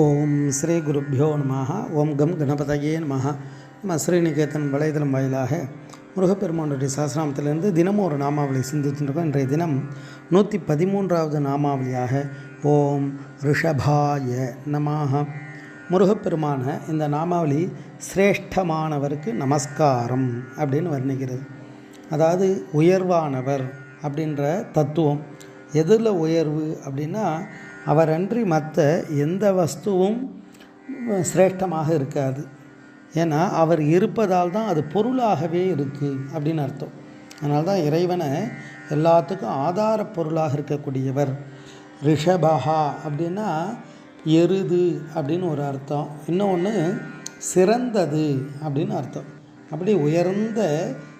ஓம் ஸ்ரீ குருப்பியோ நம ஓம் கம் கணபதையே நம நம்ம ஸ்ரீநிகேதன் வலைதளம் வாயிலாக முருகப்பெருமானுடைய சாஸ்திராமத்திலிருந்து தினமும் ஒரு நாமாவளி சிந்தித்துருக்கோம் இன்றைய தினம் நூற்றி பதிமூன்றாவது நாமாவளியாக ஓம் ரிஷபாய நமாக முருகப்பெருமான இந்த நாமாவளி சிரேஷ்டமானவருக்கு நமஸ்காரம் அப்படின்னு வர்ணிக்கிறது. அதாவது உயர்வானவர் அப்படின்ற தத்துவம். எதில் உயர்வு அப்படின்னா அவரன்றி மற்ற எந்த வஸ்துவும் சிரேஷ்டமாக இருக்காது. ஏன்னா அவர் இருப்பதால் தான் அது பொருளாகவே இருக்குது அப்படின்னு அர்த்தம். அதனால தான் இறைவனை எல்லாத்துக்கும் ஆதார பொருளாக இருக்கக்கூடியவர். ரிஷபஹா அப்படின்னா எருது அப்படின்னு ஒரு அர்த்தம். இன்னொன்று சிறந்தது அப்படின்னு அர்த்தம். அப்படி உயர்ந்த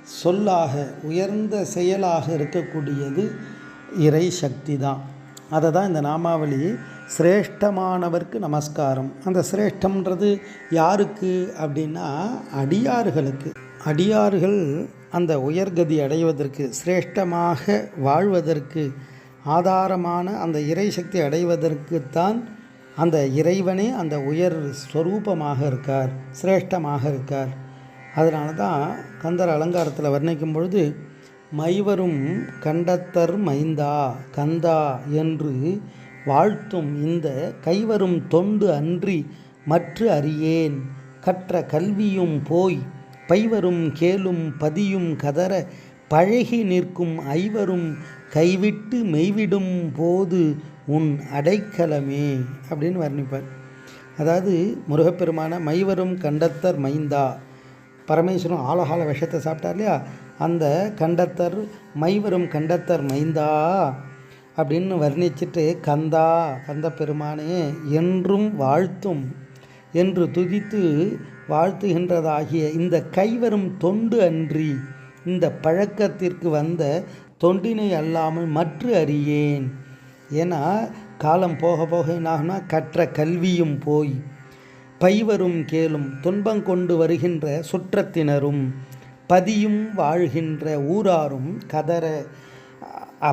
சொல்லாக உயர்ந்த செயலாக இருக்கக்கூடியது இறை சக்தி தான். அதை தான் இந்த நாமாவளி சிரேஷ்டமானவர்க்கு நமஸ்காரம். அந்த சிரேஷ்டம்ன்றது யாருக்கு அப்படின்னா அடியார்களுக்கு. அடியார்கள் அந்த உயர்கதி அடைவதற்கு சிரேஷ்டமாக வாழ்வதற்கு ஆதாரமான அந்த இறை சக்தி அடைவதற்குத்தான் அந்த இறைவனே அந்த உயர் ஸ்வரூபமாக இருக்கார் சிரேஷ்டமாக இருக்கார். அதனால தான் கந்தர் அலங்காரத்தில் வர்ணிக்கும் பொழுது மைவரும் கண்டத்தர் மைந்தா கந்தா என்று வாழ்த்தும் இந்த கைவரும் தொண்டு அன்றி மற்ற அறியேன். கற்ற கல்வியும் போய் பைவரும் கேளும் பதியும் கதற பழகி நிற்கும் ஐவரும் கைவிட்டு மெய்விடும் போது உன் அடைக்கலமே அப்படின்னு வர்ணிப்பார். அதாவது முருகப்பெருமான மைவரும் கண்டத்தர் மைந்தா. பரமேஸ்வரன் ஆலகால விஷத்தை சாப்பிட்டார் இல்லையா? அந்த கண்டத்தர் மைவரும் கண்டத்தர் மைந்தா அப்படின்னு வர்ணிச்சிட்டு கந்தா கந்த பெருமானே என்றும் வாழ்த்தும். என்று துதித்து வாழ்த்துகின்றதாகிய இந்த கைவரும் தொண்டு அன்றி இந்த பழக்கத்திற்கு வந்த தொண்டினை அல்லாமல் மற்ற அறியேன். ஏன்னா காலம் போக போக என்னாகும்னா கற்ற கல்வியும் போய் பைவரும் கேளும் துன்பம் கொண்டு வருகின்ற சுற்றத்தினரும் பதியும் வாழ்கின்ற ஊராரும் கதற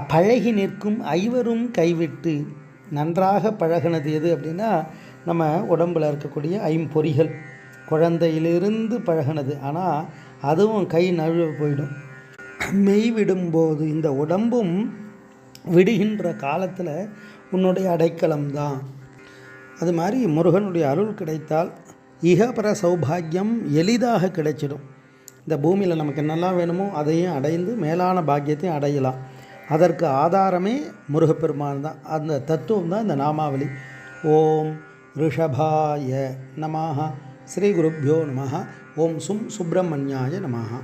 பழகி நிற்கும் ஐவரும் கைவிட்டு நன்றாக பழகினது எது அப்படின்னா நம்ம உடம்பில் இருக்கக்கூடிய ஐம்பொறிகள். குழந்தையிலிருந்து பழகினது. ஆனால் அதுவும் கை நழுவ போயிடும். மெய் விடும்போது இந்த உடம்பும் விடுகின்ற காலத்தில் உன்னுடைய அடைக்கலம் தான் அது மாதிரி முருகனுடைய அருள் கிடைத்தால் இகபர சௌபாகியம் எளிதாக கிடைச்சிடும். இந்த பூமியில் நமக்கு என்னெல்லாம் வேணுமோ அதையும் அடைந்து மேலான பாக்கியத்தையும் அடையலாம். அதற்கு ஆதாரமே முருகப்பெருமான் தான். அந்த தத்துவம் தான் இந்த நாமாவளி. ஓம் ரிஷபாய நமாக ஸ்ரீ குருப்யோ நமஹா. ஓம் சும் சுப்பிரமணியாய நமஹா.